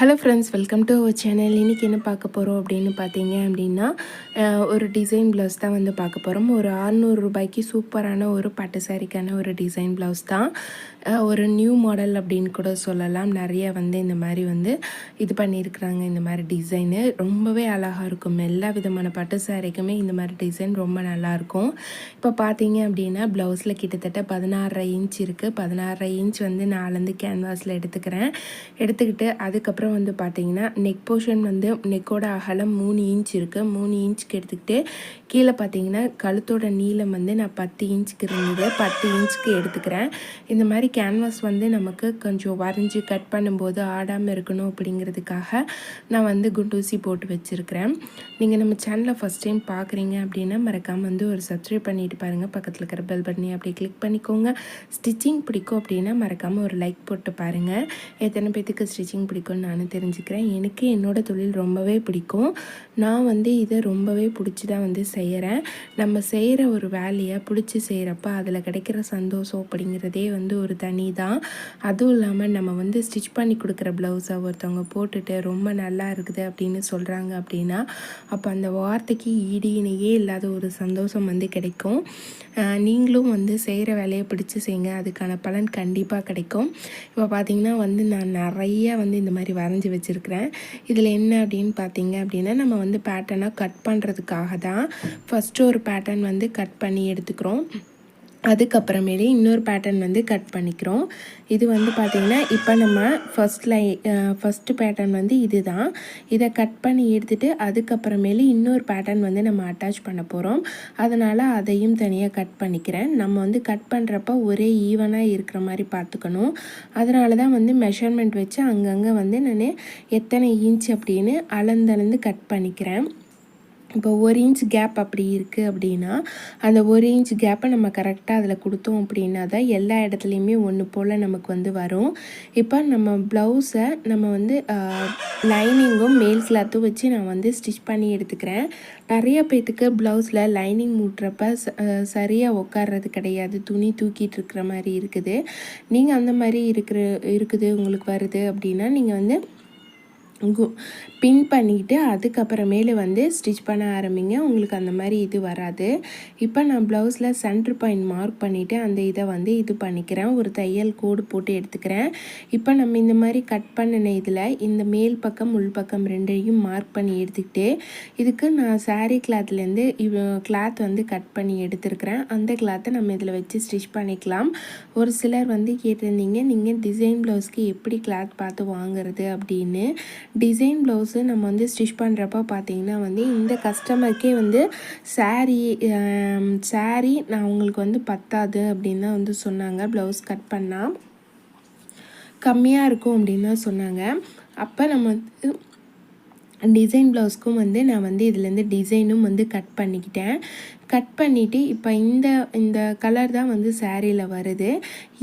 Hello friends welcome to our channel இன்றைக்கி என்ன பார்க்க போகிறோம் அப்படின்னு பார்த்தீங்க அப்படின்னா ஒரு டிசைன் ப்ளவுஸ் தான் வந்து பார்க்க போகிறோம் ஒரு 600 ரூபாய்க்கு சூப்பரான ஒரு பட்டு சாரிக்கான ஒரு டிசைன் ப்ளவுஸ் தான். ஒரு நியூ மாடல் அப்படின்னு கூட சொல்லலாம். நிறைய வந்து இந்த மாதிரி வந்து இது பண்ணியிருக்கிறாங்க. இந்த மாதிரி டிசைனு ரொம்பவே அழகாக இருக்கும். எல்லா விதமான பட்டு சாரிக்குமே இந்த மாதிரி டிசைன் ரொம்ப நல்லாயிருக்கும் இப்போ பார்த்தீங்க அப்படின்னா ப்ளவுஸில் கிட்டத்தட்ட பதினாறரை இன்ச் இருக்குது பதினாறரை இன்ச் வந்து நாலேருந்து கேன்வாஸில் எடுத்துக்கிறேன். எடுத்துக்கிட்டு அதுக்கப்புறம் வந்து பார்த்தீங்கன்னா நெக் போர்ஷன் வந்து நெக்கோட அகலம் மூணு இன்ச் இருக்குது மூணு இன்ச்சுக்கு எடுத்துக்கிட்டு கீழே பார்த்தீங்கன்னா கழுத்தோட நீளம் வந்து நான் பத்து இன்ச்சுக்கு இருந்தது. பத்து இன்ச்சுக்கு எடுத்துக்கிறேன். இந்த மாதிரி கேன்வாஸ் வந்து நமக்கு கொஞ்சம் வரைஞ்சி கட் பண்ணும்போது ஆடாமல் இருக்கணும் அப்படிங்கிறதுக்காக நான் வந்து குண்டூசி போட்டு வச்சுருக்கிறேன். நீங்கள் நம்ம சேனலை ஃபஸ்ட் டைம் பார்க்குறீங்க அப்படின்னா மறக்காமல் வந்து ஒரு சப்ஸ்கிரைப் பண்ணிட்டு பாருங்கள் பக்கத்தில் இருக்கிற பெல் பட்டனி அப்படியே கிளிக் பண்ணிக்கோங்க. ஸ்டிச்சிங் பிடிக்கும் அப்படின்னா மறக்காமல் ஒரு லைக் போட்டு பாருங்கள் எத்தனை பேத்துக்கு ஸ்டிச்சிங் பிடிக்கும்னு நானும் தெரிஞ்சுக்கிறேன். எனக்கு என்னோட தொழில் ரொம்பவே பிடிக்கும். நான் வந்து இதை ரொம்பவே பிடிச்சி தான் வந்து செய்கிறேன் நம்ம செய்கிற ஒரு வேலையை பிடிச்சி செய்கிறப்ப அதில் கிடைக்கிற சந்தோஷம் அப்படிங்கிறதே வந்து ஒரு தனி தான். அதுவும் இல்லாமல் நம்ம வந்து ஸ்டிச் பண்ணி கொடுக்குற ப்ளவுஸை ஒருத்தவங்க போட்டுட்டு ரொம்ப நல்லா இருக்குது அப்படின்னு சொல்கிறாங்க அப்படின்னா அப்போ அந்த வார்த்தைக்கு ஈடு இணையே இல்லாத ஒரு சந்தோஷம் வந்து கிடைக்கும். நீங்களும் வந்து செய்கிற வேலையை பிடிச்சி செய்யுங்க அதுக்கான பலன் கண்டிப்பாக கிடைக்கும். இப்போ பார்த்தீங்கன்னா வந்து நான் நிறைய வந்து இந்த மாதிரி வரைஞ்சி வச்சுருக்கிறேன். இதில் என்ன அப்படின்னு பார்த்தீங்க அப்படின்னா நம்ம வந்து பேட்டர்னாக கட் பண்ணுறதுக்காக தான் ஃபஸ்ட்டு ஒரு பேட்டர்ன் வந்து கட் பண்ணி எடுத்துக்கிறோம். அதுக்கப்புறமேலே இன்னொரு பேட்டர்ன் வந்து கட் பண்ணிக்கிறோம். இது வந்து பார்த்திங்கன்னா இப்போ நம்ம ஃபஸ்ட் லை ஃபஸ்ட்டு பேட்டர்ன் வந்து இது தான் இதை கட் பண்ணி எடுத்துகிட்டு அதுக்கப்புறமேலே இன்னொரு பேட்டர்ன் வந்து நம்ம அட்டாச் பண்ண போகிறோம் அதனால் அதையும் தனியாக கட் பண்ணிக்கிறேன். நம்ம வந்து கட் பண்ணுறப்ப ஒரே ஈவனாக இருக்கிற மாதிரி பார்த்துக்கணும். அதனால தான் வந்து மெஷர்மெண்ட் வச்சு அங்கங்கே வந்து நான் எத்தனை இன்ச் அப்படின்னு அளந்தளந்து கட் பண்ணிக்கிறேன். இப்போ ஒரு இன்ச் கேப் அப்படி இருக்குது அப்படின்னா அந்த ஒரு இன்ச் கேப்பை நம்ம கரெக்டாக அதில் கொடுத்தோம் அப்படின்னா தான் எல்லா இடத்துலையுமே ஒன்று போல் நமக்கு வந்து வரும். இப்போ நம்ம ப்ளவுஸை நம்ம வந்து லைனிங்கும் மேல் கிளாத்தும் வச்சு நான் வந்து ஸ்டிச் பண்ணி எடுத்துக்கிறேன். நிறைய பேத்துக்கு ப்ளவுஸில் லைனிங் மூட்டுறப்ப ச- சரியாக உட்கார்றது கிடையாது. துணி தூக்கிட்டு இருக்கிற மாதிரி இருக்குது. நீங்கள் அந்த மாதிரி இருக்கிற இருக்குது உங்களுக்கு வருது அப்படின்னா நீங்கள் வந்து பின் பண்ணிவிட்டு அதுக்கப்புறமேலு வந்து ஸ்டிச் பண்ண ஆரம்பிங்க. உங்களுக்கு அந்த மாதிரி இது வராது. இப்போ நான் ப்ளவுஸில் சென்டர் பாயிண்ட் மார்க் பண்ணிவிட்டு அந்த இதை வந்து இது பண்ணிக்கிறேன். ஒரு தையல் கோடு போட்டு எடுத்துக்கிறேன். இப்போ நம்ம இந்த மாதிரி கட் பண்ணின இதில் இந்த மேல் பக்கம் உள் பக்கம் ரெண்டையும் மார்க் பண்ணி எடுத்துக்கிட்டு இதுக்கு நான் சாரீ கிளாத்லேருந்து கிளாத் வந்து கட் பண்ணி எடுத்துருக்கிறேன். அந்த கிளாத்தை நம்ம இதில் வச்சு ஸ்டிச் பண்ணிக்கலாம். ஒரு சிலர் வந்து கேட்டிருந்தீங்க நீங்கள் டிசைன் ப்ளவுஸ்க்கு எப்படி கிளாத் பார்த்து வாங்குறது? அப்படின்னு. டிசைன் ப்ளவுஸு நம்ம வந்து ஸ்டிச் பண்ணுறப்ப பார்த்தீங்கன்னா வந்து இந்த கஸ்டமருக்கே வந்து சாரீ சாரீ நான் உங்களுக்கு வந்து பத்தாது அப்படின்னு தான் வந்து சொன்னாங்க. ப்ளவுஸ் கட் பண்ணால் கம்மியாக இருக்கும் அப்படின்னு தான் சொன்னாங்க. அப்போ நம்ம வந்து டிசைன் ப்ளவுஸ்க்கும் வந்து நான் வந்து இதுலேருந்து டிசைனும் வந்து கட் பண்ணிக்கிட்டேன். கட் பண்ணிவிட்டு இப்போ இந்த இந்த கலர் தான் வந்து சாரியில் வருது.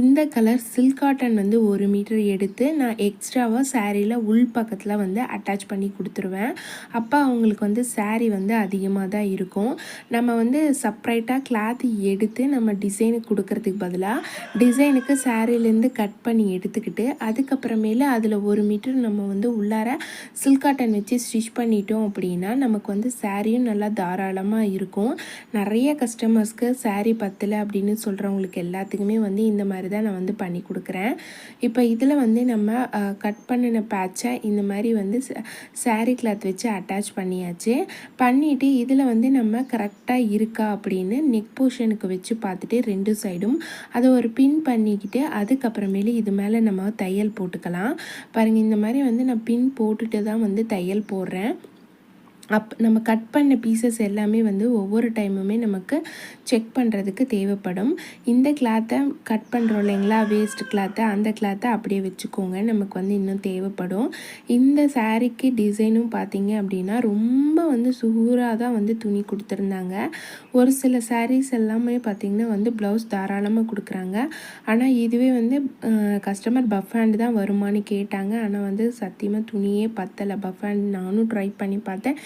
இந்த கலர் சில்க் காட்டன் வந்து ஒரு மீட்டர் எடுத்து நான் எக்ஸ்ட்ராவாக சாரியில் உள் பக்கத்தில் வந்து அட்டாச் பண்ணி கொடுத்துருவேன். அப்போ அவங்களுக்கு வந்து சாரீ வந்து அதிகமாக தான் இருக்கும். நம்ம வந்து செப்ரேட்டாக கிளாத் எடுத்து நம்ம டிசைனுக்கு கொடுக்கறதுக்கு பதிலாக டிசைனுக்கு சாரீலேருந்து கட் பண்ணி எடுத்துக்கிட்டு அதுக்கப்புறமேல அதில் ஒரு மீட்டர் நம்ம வந்து உள்ளார சில்க் காட்டன் வச்சு ஸ்டிச் பண்ணிட்டோம் அப்படின்னா நமக்கு வந்து சாரியும் நல்லா தாராளமாக இருக்கும். நிறைய கஸ்டமர்ஸ்க்கு சாரீ பத்தலை அப்படின்னு சொல்கிறவங்களுக்கு எல்லாத்துக்குமே வந்து இந்த மாதிரி தான் நான் வந்து பண்ணி கொடுக்குறேன். இப்போ இதில் வந்து நம்ம கட் பண்ணின பேட்சை இந்த மாதிரி வந்து saree கிளாத் வச்சு அட்டாச் பண்ணியாச்சு. பண்ணிவிட்டு இதில் வந்து நம்ம கரெக்டாக இருக்கா அப்படின்னு நெக் போர்ஷனுக்கு வச்சு பார்த்துட்டு ரெண்டு சைடும் அதை ஒரு பின் பண்ணிக்கிட்டு அதுக்கப்புறமேலு இது மேலே நம்ம தையல் போட்டுக்கலாம். பாருங்கள் இந்த மாதிரி வந்து நான் பின் போட்டுட்டு தான் வந்து தையல் போடுறேன். அப் நம்ம கட் பண்ண பீசஸ் எல்லாமே வந்து ஒவ்வொரு டைமுமே நமக்கு செக் பண்ணுறதுக்கு தேவைப்படும். இந்த கிளாத்தை கட் பண்ணுறோம் இல்லைங்களா? வேஸ்ட் கிளாத்தை அந்த கிளாத்தை அப்படியே வச்சுக்கோங்க. நமக்கு வந்து இன்னும் தேவைப்படும். இந்த சாரீக்கு டிசைனும் பார்த்தீங்க அப்படின்னா ரொம்ப வந்து சுகூராக தான் வந்து துணி கொடுத்துருந்தாங்க. ஒரு சில சாரீஸ் எல்லாமே பார்த்திங்கன்னா வந்து ப்ளவுஸ் தாராளமாக கொடுக்குறாங்க. ஆனால் இதுவே வந்து கஸ்டமர் பஃப் ஹேண்டு தான் வருமானு கேட்டாங்க. ஆனால் வந்து சத்தியமாக துணியே பத்தலை. பஃப் ஹேண்ட் நானும் ட்ரை பண்ணி பார்த்தேன்.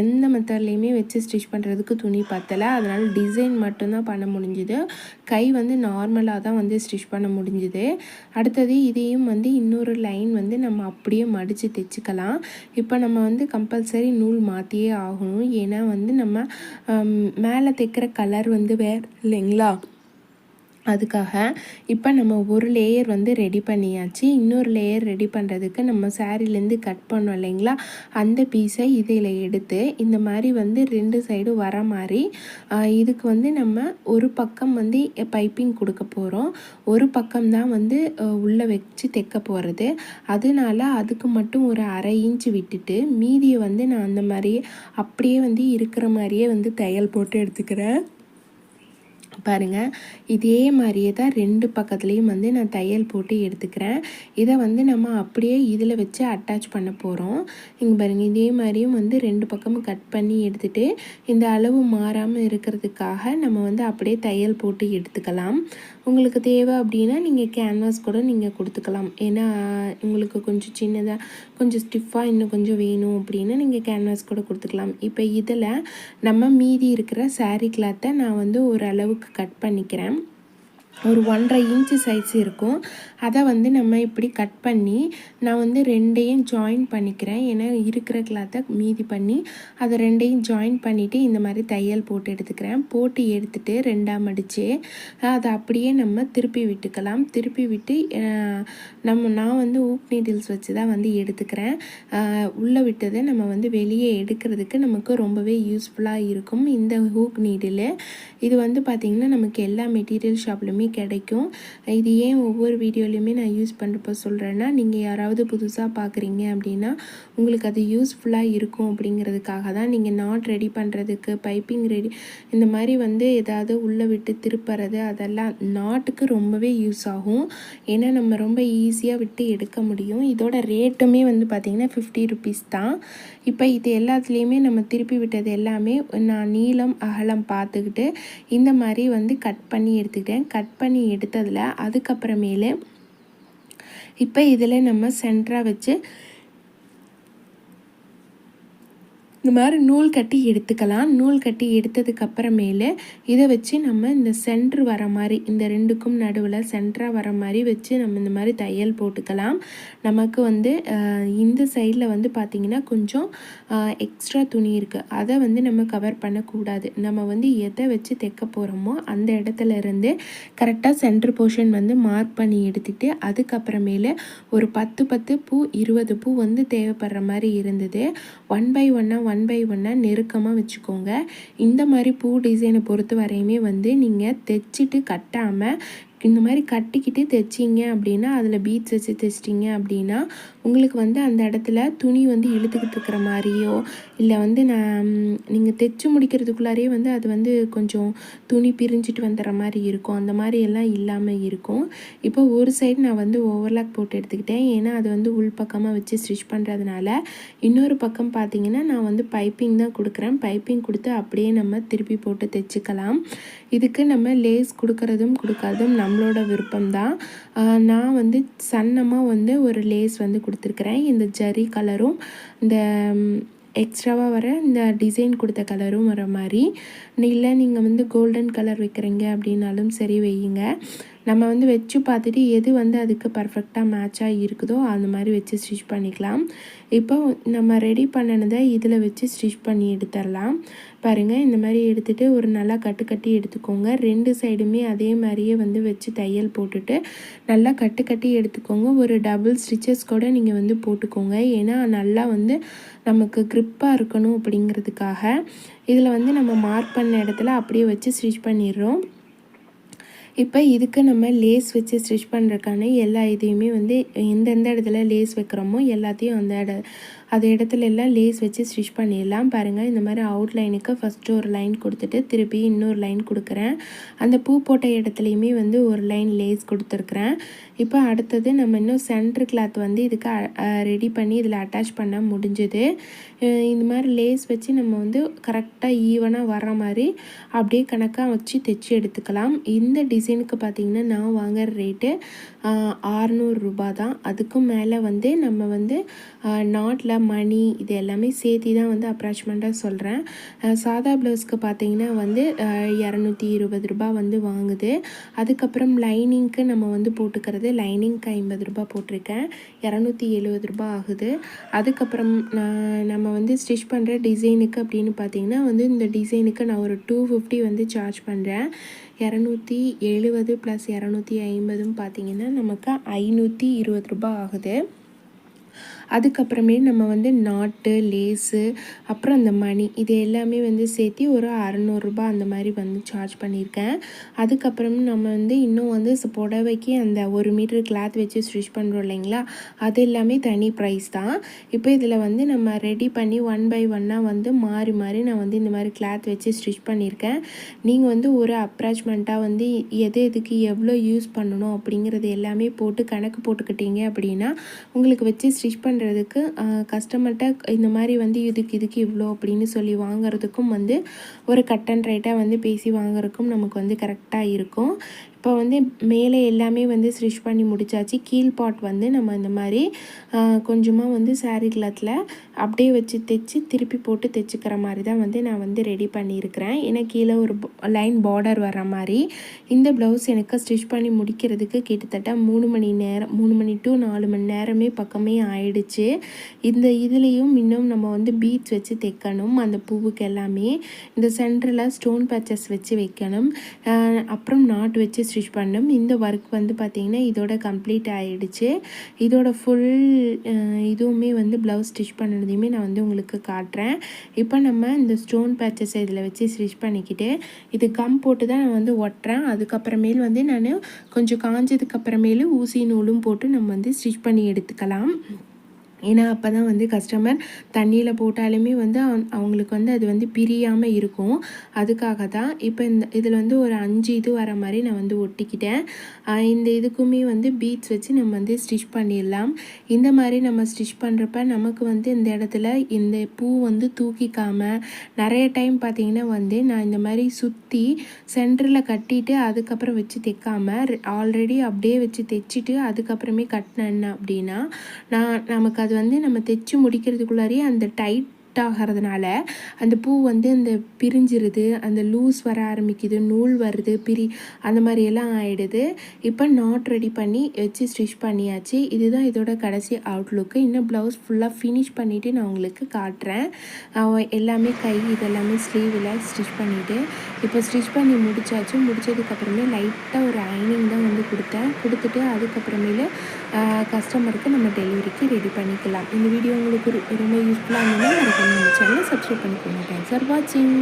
எந்த மெத்தட்லேயுமே வச்சு ஸ்டிச் பண்ணுறதுக்கு துணி பத்தலை. அதனால் டிசைன் மட்டும்தான் பண்ண முடிஞ்சுது. கை வந்து நார்மலாக தான் வந்து ஸ்டிச் பண்ண முடிஞ்சுது. அடுத்தது இதையும் வந்து இன்னொரு லைன் வந்து நம்ம அப்படியே மடித்து தைச்சிக்கலாம். இப்போ நம்ம வந்து கம்பல்சரி நூல் மாற்றியே ஆகணும். ஏன்னா வந்து நம்ம மேலே தைக்கிற கலர் வந்து வேறு இல்லைங்களா? அதுக்காக இப்போ நம்ம ஒரு லேயர் வந்து ரெடி பண்ணியாச்சு. இன்னொரு லேயர் ரெடி பண்ணுறதுக்கு நம்ம சாரிலேருந்து கட் பண்ணோம் இல்லைங்களா? அந்த பீஸை இதில் எடுத்து இந்த மாதிரி வந்து ரெண்டு சைடு வர மாதிரி இதுக்கு வந்து நம்ம ஒரு பக்கம் வந்து பைப்பிங் கொடுக்க போகிறோம் ஒரு பக்கம் தான் வந்து உள்ளே வச்சு தைக்க போகிறது அதனால அதுக்கு மட்டும் ஒரு அரை இன்ச்சு விட்டுட்டு மீதியை வந்து நான் அந்த மாதிரியே அப்படியே வந்து இருக்கிற மாதிரியே வந்து தையல் போட்டு எடுத்துக்கிறேன். பாருங்கள் இதே மாதிரியே தான் ரெண்டு பக்கத்துலேயும் வந்து நான் தையல் போட்டு எடுத்துக்கிறேன். இதை வந்து நம்ம அப்படியே இதில் வச்சு அட்டாச் பண்ண போகிறோம் இங்கே பாருங்கள் இதே மாதிரியும் வந்து ரெண்டு பக்கமும் கட் பண்ணி எடுத்துகிட்டு இந்த அளவு மாறாமல் இருக்கிறதுக்காக நம்ம வந்து அப்படியே தையல் போட்டு எடுத்துக்கலாம். உங்களுக்கு தேவை அப்படின்னா நீங்கள் கேன்வாஸ் கூட நீங்கள் கொடுத்துக்கலாம். ஏன்னா உங்களுக்கு கொஞ்சம் சின்னதாக கொஞ்சம் ஸ்டிஃபாக இன்னும் கொஞ்சம் வேணும் அப்படின்னா நீங்கள் கேன்வாஸ் கூட கொடுத்துக்கலாம். இப்போ இதில் நம்ம மீதி இருக்கிற சாரீ கிளாத்தை நான் வந்து ஓரளவுக்கு கட் பண்ணிக்கிறேன். ஒரு ஒன்றரை இன்ச்சு சைஸ் இருக்கும். அதை வந்து நம்ம இப்படி கட் பண்ணி நான் வந்து ரெண்டையும் ஜாயின் பண்ணிக்கிறேன். ஏன்னா இருக்கிற கிளாத்தை மீதி பண்ணி அதை ரெண்டையும் ஜாயின் பண்ணிவிட்டு இந்த மாதிரி தையல் போட்டு எடுத்துக்கிறேன். போட்டு எடுத்துகிட்டு ரெண்டாம் அடித்து அதை அப்படியே நம்ம திருப்பி விட்டுக்கலாம். திருப்பி விட்டு நம்ம நான் வந்து ஊக் நீடில்ஸ் வச்சு தான் வந்து எடுத்துக்கிறேன். உள்ளே விட்டதை நம்ம வந்து வெளியே எடுக்கிறதுக்கு நமக்கு ரொம்பவே யூஸ்ஃபுல்லாக இருக்கும். இந்த ஹூக் நீடில் இது வந்து பார்த்திங்கன்னா நமக்கு எல்லா மெட்டீரியல் ஷாப்லையுமே கிடைக்கும். இது ஏன் ஒவ்வொரு வீடியோலையுமே நான் யூஸ் பண்ணுறப்போ சொல்கிறேன்னா நீங்கள் யாராவது புதுசாக பார்க்குறீங்க அப்படின்னா உங்களுக்கு அது யூஸ்ஃபுல்லாக இருக்கும் அப்படிங்கிறதுக்காக தான் நீங்கள் நாட் ரெடி பண்ணுறதுக்கு பைப்பிங் ரெடி இந்த மாதிரி வந்து ஏதாவது உள்ளே விட்டு திருப்புறது அதெல்லாம் நாட்டுக்கு ரொம்பவே யூஸ் ஆகும். ஏன்னா நம்ம ரொம்ப ஈஸியாக விட்டு எடுக்க முடியும். இதோட ரேட்டுமே வந்து பார்த்திங்கன்னா ஃபிஃப்டி ருபீஸ் தான். இப்போ இது எல்லாத்துலேயுமே நம்ம திருப்பி விட்டது எல்லாமே நான் நீளம் அகலம் பார்த்துக்கிட்டு இந்த மாதிரி வந்து கட் பண்ணி எடுத்துக்கிட்டேன். கட் பண்ணி எடுத்ததில் அதுக்கப்புறமேலு இப்போ இதில் நம்ம சென்டராக வச்சு இந்த மாதிரி நூல் கட்டி எடுத்துக்கலாம். நூல் கட்டி எடுத்ததுக்கப்புறமேலே இதை வச்சு நம்ம இந்த சென்ட்ரு வர மாதிரி இந்த ரெண்டுக்கும் நடுவில் சென்டராக வர மாதிரி வச்சு நம்ம இந்த மாதிரி தையல் போட்டுக்கலாம். நமக்கு வந்து இந்த சைடில் வந்து பார்த்திங்கன்னா கொஞ்சம் எக்ஸ்ட்ரா துணி இருக்குது அதை வந்து நம்ம கவர் பண்ணக்கூடாது. நம்ம வந்து எதை வச்சு தைக்க போகிறோமோ அந்த இடத்துல இருந்து கரெக்டாக சென்ட்ரு போர்ஷன் வந்து மார்க் பண்ணி எடுத்துகிட்டு அதுக்கப்புறமேலே ஒரு பத்து பத்து பூ இருபது பூ வந்து தேவைப்படுற மாதிரி இருந்தது. ஒன் பை ஒன்னாக ஒன் பை ஒன்னாக நெருக்கமாக வச்சுக்கோங்க. இந்த மாதிரி பூ டிசைனை பொறுத்த வரையுமே வந்து நீங்கள் தைச்சிட்டு கட்டாமல் இந்த மாதிரி கட்டிக்கிட்டு தைச்சிங்க அப்படின்னா அதில் பீட்ஸ் வச்சு தைச்சிட்டிங்க அப்படின்னா உங்களுக்கு வந்து அந்த இடத்துல துணி வந்து இழுத்துக்கிட்டு இருக்கிற மாதிரியோ இல்லை வந்து நான் நீங்கள் தைச்சி முடிக்கிறதுக்குள்ளாரே வந்து அது வந்து கொஞ்சம் துணி பிரிஞ்சிட்டு வந்துடுற மாதிரி இருக்கும். அந்த மாதிரி எல்லாம் இல்லாமல் இருக்கும். இப்போ ஒரு சைடு நான் வந்து ஓவர்லாக் போட்டு எடுத்துக்கிட்டேன். ஏன்னா அது வந்து உள்பக்கமாக வச்சு ஸ்டிச் பண்ணுறதுனால இன்னொரு பக்கம் பார்த்தீங்கன்னா நான் வந்து பைப்பிங் தான் கொடுக்குறேன். பைப்பிங் கொடுத்து அப்படியே நம்ம திருப்பி போட்டு தைச்சிக்கலாம். இதுக்கு நம்ம லேஸ் கொடுக்கறதும் கொடுக்காததும் நம்மளோட விருப்பம்தான். நான் வந்து சன்னமாக வந்து ஒரு லேஸ் வந்து கொடுத்துருக்குறேன். இந்த ஜரி கலரும் இந்த எக்ஸ்ட்ராவாக வர இந்த டிசைன் கொடுத்த கலரும் வர மாதிரி இல்லை நீங்கள் வந்து கோல்டன் கலர் வைக்கிறீங்க அப்படின்னாலும் சரி வையுங்க. நம்ம வந்து வச்சு பார்த்துட்டு எது வந்து அதுக்கு பர்ஃபெக்டாக மேட்சாக இருக்குதோ அந்த மாதிரி வச்சு ஸ்டிச் பண்ணிக்கலாம். இப்போ நம்ம ரெடி பண்ணினதை இதில் வச்சு ஸ்டிச் பண்ணி எடுத்துடலாம். பாருங்கள் இந்த மாதிரி எடுத்துகிட்டு ஒரு நல்லா கட்டு கட்டி எடுத்துக்கோங்க. ரெண்டு சைடுமே அதே மாதிரியே வந்து வச்சு தையல் போட்டுட்டு நல்லா கட்டு கட்டி எடுத்துக்கோங்க. ஒரு டபுள் ஸ்டிச்சஸ் கூட நீங்கள் வந்து போட்டுக்கோங்க. ஏன்னா நல்லா வந்து நமக்கு க்ரிப்பாக இருக்கணும் அப்படிங்கிறதுக்காக. இதில் வந்து நம்ம மார்க் பண்ண இடத்துல அப்படியே வச்சு ஸ்டிச் பண்ணிடுறோம். இப்போ இதுக்கு நம்ம லேஸ் வச்சு ஸ்டிச் பண்ணுறதுக்கான எல்லா இதையுமே வந்து எந்தெந்த இடத்துல லேஸ் வைக்கிறோமோ எல்லாத்தையும் அந்த இட அது இடத்துல எல்லாம் லேஸ் வச்சு ஸ்டிச் பண்ணிடலாம். பாருங்கள் இந்த மாதிரி அவுட்லைனுக்கு ஃபஸ்ட்டு ஒரு லைன் கொடுத்துட்டு திருப்பி இன்னொரு லைன் கொடுக்குறேன். அந்த பூ போட்ட இடத்துலையுமே வந்து ஒரு லைன் லேஸ் கொடுத்துருக்குறேன். இப்போ அடுத்தது நம்ம இன்னும் சென்ட்ரு கிளாத் வந்து இதுக்கு ரெடி பண்ணி இதில் அட்டாச் பண்ண முடிஞ்சுது. இந்த மாதிரி லேஸ் வச்சு நம்ம வந்து கரெக்டாக ஈவனாக வர மாதிரி அப்படியே கணக்காக வச்சு தைச்சி எடுத்துக்கலாம். இந்த டிசைனுக்கு பார்த்தீங்கன்னா நான் வாங்குற ரேட்டு ஆறுநூறுரூபா தான். அதுக்கும் மேலே வந்து நம்ம வந்து நாட்டில் மணி இது எல்லாமே சேர்த்தி தான் வந்து அப்ராச்மெண்ட்டாக சொல்கிறேன் சாதா ப்ளவுஸ்க்கு பார்த்தீங்கன்னா வந்து இரநூத்தி இருபது ரூபா வந்து வாங்குது. அதுக்கப்புறம் லைனிங்க்கு நம்ம வந்து போட்டுக்கிறது லைனிங்க்கு ஐம்பது ரூபா போட்டிருக்கேன். இரநூத்தி எழுபது ரூபா ஆகுது. அதுக்கப்புறம் நம்ம வந்து ஸ்டிச் பண்ணுற டிசைனுக்கு அப்படின்னு பார்த்தீங்கன்னா வந்து இந்த டிசைனுக்கு நான் ஒரு டூ ஃபிஃப்டி வந்து சார்ஜ் பண்ணுறேன் இரநூத்தி எழுபது ப்ளஸ் இரநூத்தி ஐம்பதும் பார்த்தீங்கன்னா நமக்கு ஐநூற்றி இருபது ரூபா ஆகுது. அதுக்கப்புறமே நம்ம வந்து நாட்டு லேஸு அப்புறம் அந்த மணி இது எல்லாமே வந்து சேர்த்து ஒரு அறநூறுரூபா அந்த மாதிரி வந்து சார்ஜ் பண்ணியிருக்கேன். அதுக்கப்புறம் நம்ம வந்து இன்னும் வந்து புடவைக்கு அந்த ஒரு மீட்டர் கிளாத் வச்சு ஸ்டிச் பண்ணுறோம் இல்லைங்களா? அது எல்லாமே தனி ப்ரைஸ் தான். இப்போ இதில் வந்து நம்ம ரெடி பண்ணி ஒன் பை ஒன்னாக வந்து மாறி மாறி நான் வந்து இந்த மாதிரி கிளாத் வச்சு ஸ்டிச் பண்ணியிருக்கேன். நீங்கள் வந்து ஒரு அப்ராச்மெண்ட்டாக வந்து எது எதுக்கு எவ்வளோ யூஸ் பண்ணணும் அப்படிங்கிறது எல்லாமே போட்டு கணக்கு போட்டுக்கிட்டீங்க அப்படின்னா உங்களுக்கு வச்சு ஸ்டிச் பண்ண பண்ணுறதுக்கு கஸ்டமர்கிட்ட இந்த மாதிரி வந்து இதுக்கு இதுக்கு இவ்வளோ அப்படின்னு சொல்லி வாங்குறதுக்கும் வந்து ஒரு கட் அண்ட் ரைட்டாக வந்து பேசி வாங்குறதுக்கும் நமக்கு வந்து கரெக்டாக இருக்கும். இப்போ வந்து மேலே எல்லாமே வந்து ஸ்டிச் பண்ணி முடித்தாச்சு கீழ் பாட் வந்து நம்ம இந்த மாதிரி கொஞ்சமாக வந்து சாரீ கிளாத்தில் அப்படியே வச்சு தைச்சி திருப்பி போட்டு தைச்சிக்கிற மாதிரி தான் வந்து நான் வந்து ரெடி பண்ணியிருக்கிறேன். ஏன்னா கீழே ஒரு லைன் பார்டர் வர மாதிரி. இந்த ப்ளவுஸ் எனக்கு ஸ்டிச் பண்ணி முடிக்கிறதுக்கு கிட்டத்தட்ட மூணு மணி நேரம் மூணு மணி டு நாலு மணி நேரமே பக்கமே ஆயிடுச்சு. இந்த இதுலேயும் இன்னும் நம்ம வந்து பீட்ஸ் வச்சு தைக்கணும். அந்த பூவுக்கு எல்லாமே. இந்த சென்டரில் ஸ்டோன் பேச்சஸ் வச்சு வைக்கணும். அப்புறம் நாட் வச்சு ஸ்டிச் பண்ணும் இந்த ஒர்க் வந்து பார்த்திங்கன்னா இதோட கம்ப்ளீட் ஆகிடுச்சு இதோட ஃபுல் இதுவுமே வந்து ப்ளவுஸ் ஸ்டிச் பண்ணதையுமே நான் வந்து உங்களுக்கு காட்டுறேன். இப்போ நம்ம இந்த ஸ்டோன் பேச்சஸை இதில் வச்சு ஸ்டிச் பண்ணிக்கிட்டு இது கம் போட்டு தான் நான் வந்து ஒட்டுறேன். அதுக்கப்புறமேல் வந்து நான் கொஞ்சம் காஞ்சதுக்கப்புறமேலு ஊசி நூலும் போட்டு நம்ம வந்து ஸ்டிச் பண்ணி எடுத்துக்கலாம். ஏன்னா அப்போ தான் வந்து கஸ்டமர் தண்ணியில் போட்டாலுமே வந்து அவங்களுக்கு வந்து அது வந்து பிரியாமல் இருக்கும். அதுக்காக தான் இப்போ இந்த இதில் வந்து ஒரு அஞ்சு இது வர மாதிரி நான் வந்து ஒட்டிக்கிட்டேன். இந்த இதுக்குமே வந்து பீட்ஸ் வச்சு நம்ம வந்து ஸ்டிச் பண்ணிடலாம். இந்த மாதிரி நம்ம ஸ்டிச் பண்ணுறப்ப நமக்கு வந்து இந்த இடத்துல இந்த பூ வந்து தூக்கிக்காமல் நிறைய டைம் பார்த்திங்கன்னா வந்து நான் இந்த மாதிரி சுற்றி சென்டரில் கட்டிட்டு அதுக்கப்புறம் வச்சு தைக்காமல் ஆல்ரெடி அப்படியே வச்சு தைச்சிட்டு அதுக்கப்புறமே கட்டினேன் அப்படின்னா நான் நமக்கு அது வந்து நம்ம தைச்சி முடிக்கிறதுக்குள்ளாரியே அந்த டைட் ஆகிறதுனால அந்த பூ வந்து அந்த பிரிஞ்சிருது அந்த லூஸ் வர ஆரம்பிக்குது நூல் வருது பிரி அந்த மாதிரியெல்லாம் ஆகிடுது இப்போ நாட் ரெடி பண்ணி வச்சு ஸ்டிச் பண்ணியாச்சு. இதுதான் இதோட கடைசி அவுட்லுக்கு இன்னும் ப்ளவுஸ் ஃபுல்லாக ஃபினிஷ் பண்ணிவிட்டு நான் உங்களுக்கு காட்டுறேன். எல்லாமே கை இதெல்லாமே ஸ்லீவில் ஸ்டிச் பண்ணிவிட்டு இப்போ ஸ்டிச் பண்ணி முடித்தாச்சு முடிச்சதுக்கப்புறமே லைட்டாக ஒரு ஐனிங் தான் வந்து கொடுத்தேன். கொடுத்துட்டு அதுக்கப்புறமேலு கஸ்டமருக்கு நம்ம டெலிவரிக்கு ரெடி பண்ணிக்கலாம். இந்த வீடியோ உங்களுக்கு ரொம்ப யூஸ்ஃபுல்லாக இருந்ததுன்னா நம்ம சேனலை சப்ஸ்கிரைப் பண்ணிக்கோங்க. தேங்க்ஸ் ஃபார் வாட்சிங்